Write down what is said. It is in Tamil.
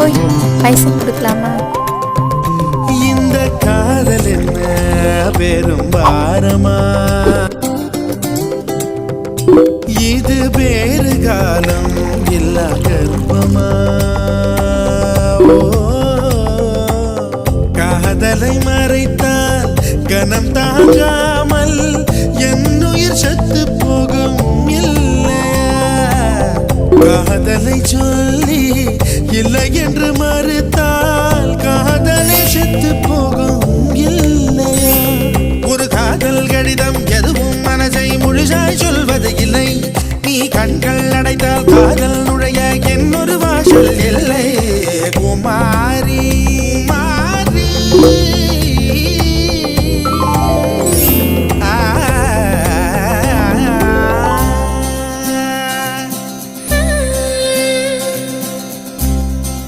ஓய் பைசா கொடுக்கலாமா? இந்த காதல் என்ன பெரும் பாரமா? இது வேறு காலம் இல்ல கர்ப்பமா? காதலை மறைத்தால் கனம் தாங்காமல் என் உயிர் சத்து போகும் இல்லையா? காதலை சொல்லி இல்லை என்று மறுத்தால் காதலை செத்து போகும். இல்லையா ஒரு காதல் கடிதம் எதுவும் மனசை முழுசாய் சொல்வது இல்லை. நீ கண்கள் அடைத்தால் காதல் நுழைய என்ன